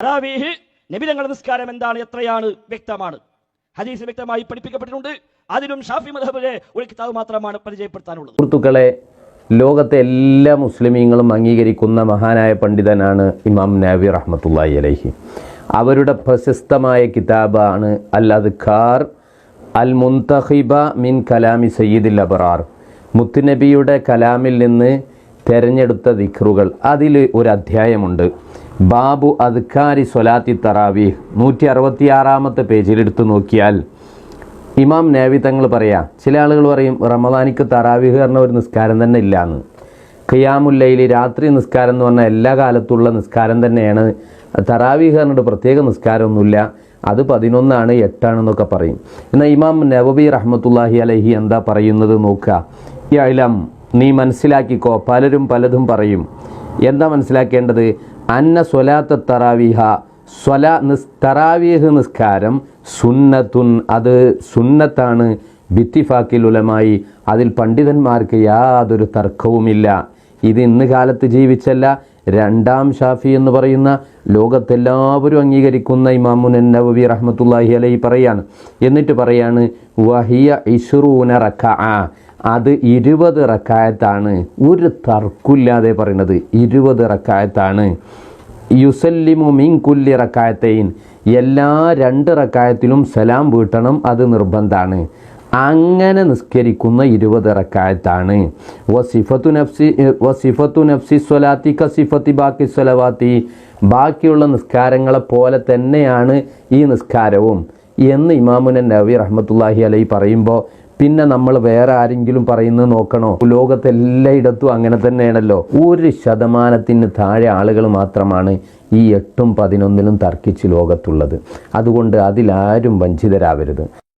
തറാവീഹ് നബിതങ്ങളുടെ നിസ്കാരം എന്താണ്? എത്രയാണ്? വ്യക്തമാണ്. ഹദീസ് വ്യക്തമായി പഠിപ്പിക്കപ്പെട്ടിട്ടുണ്ട്. അതിലും ഷാഫി മധബിലെ ഒരു കിതാബ് മാത്രമാണ് പരിചയപ്പെടുത്താനുള്ളത്. സുഹൃത്തുക്കളെ ലോകത്തെ എല്ലാ മുസ്ലിമീങ്ങളും അംഗീകരിക്കുന്ന മഹാനായ പണ്ഡിതനാണ് ഇമാം നാവി റഹ്മത്തുള്ളാഹി അലൈഹി. അവരുടെ പ്രശസ്തമായ കിതാബാണ് അൽ അദ്ഖാർ അൽ മുന്തഹിബ മിൻ കലാമി സയ്യിദുൽ അബറാർ. മുത്തുനബിയുടെ കലാമിൽ നിന്ന് തെരഞ്ഞെടുത്ത ദിഖറുകൾ അതിൽ ഒരു അധ്യായമുണ്ട്. ബാബു അദ്ഖാരി സൊലാത്തി തറാവീഹ്. നൂറ്റി അറുപത്തിയാറാമത്തെ പേജിലെടുത്ത് നോക്കിയാൽ ഇമാം നേവി തങ്ങൾ പറയാം ചില ആളുകൾ പറയും റമദാനിക്ക് തറാവീഹ് പറഞ്ഞ ഒരു നിസ്കാരം തന്നെ ഇല്ലാന്ന്. ഖിയാമുല്ലയിൽ രാത്രി നിസ്കാരം എന്ന് പറഞ്ഞാൽ എല്ലാ കാലത്തുള്ള നിസ്കാരം തന്നെയാണ്. തറാവീഹ് പറഞ്ഞിട്ട് പ്രത്യേക നിസ്കാരമൊന്നുമില്ല. അത് പതിനൊന്നാണ് എട്ടാണെന്നൊക്കെ പറയും. എന്നാൽ ഇമാം നവബി റഹ്മത്തുല്ലാഹി അലഹി എന്താ പറയുന്നത് നോക്കുക. അയിലം നീ മനസ്സിലാക്കിക്കോ പലരും പലതും പറയും. എന്താ മനസ്സിലാക്കേണ്ടത്? അന്ന സ്വലാത്ത തറാവിഹ. സ്വല നിസ് തറാവീഹ് നിസ്കാരം സുന്നത്തുൻ. അത് സുന്നത്താണ് ബിത്തിഫാക്കിൽ ഉലമായി. അതിൽ പണ്ഡിതന്മാർക്ക് യാതൊരു തർക്കവുമില്ല. ഇത് ഇന്ന് കാലത്ത് ജീവിച്ചല്ല രണ്ടാം ഷാഫി എന്ന് പറയുന്ന ലോകത്തെല്ലാവരും അംഗീകരിക്കുന്ന ഇമാമുൻ നബി റഹ്മത്തുല്ലാഹി അലൈ പറയാണ്. എന്നിട്ട് പറയാണ് വഹിയ ഇഷ്റൂന റക്ക. അത് ഇരുപത് റക്കായത്താണ്. ഒരു തർക്കില്ലാതെ പറയുന്നത് ഇരുപത് റക്കായത്താണ്. യുസല്ലിമു മിൻ കുല്ലി റക്കായത്തൈൻ. എല്ലാ രണ്ട് റക്കായത്തിലും സലാം വീട്ടണം അത് നിർബന്ധമാണ് അങ്ങനെ നിസ്കരിക്കുന്ന ഇരുപത് റക്കായത്താണ്. വസിഫത്തു നഫ്സി വസിഫത്തു നഫ്സി സ്വലാത്തി കസിഫത്തി ബാക്കി സ്വലവാത്തി. ബാക്കിയുള്ള നിസ്കാരങ്ങളെ പോലെ തന്നെയാണ് ഈ നിസ്കാരവും. എന്ന് ഇമാമുനൻ നബി റഹ്മത്തുല്ലാഹി അലൈ പറയുമ്പോൾ പിന്നെ നമ്മൾ വേറെ ആരെങ്കിലും പറയുന്നത് നോക്കണോ? ലോകത്തെല്ലായിടത്തും അങ്ങനെ തന്നെയാണല്ലോ. ഒരു ശതമാനത്തിന് താഴെ ആളുകൾ മാത്രമാണ് ഈ എട്ടും പതിനൊന്നിലും തർക്കിച്ച് ലോകത്തുള്ളത്. അതുകൊണ്ട് അതിലാരും വഞ്ചിതരാവരുത്.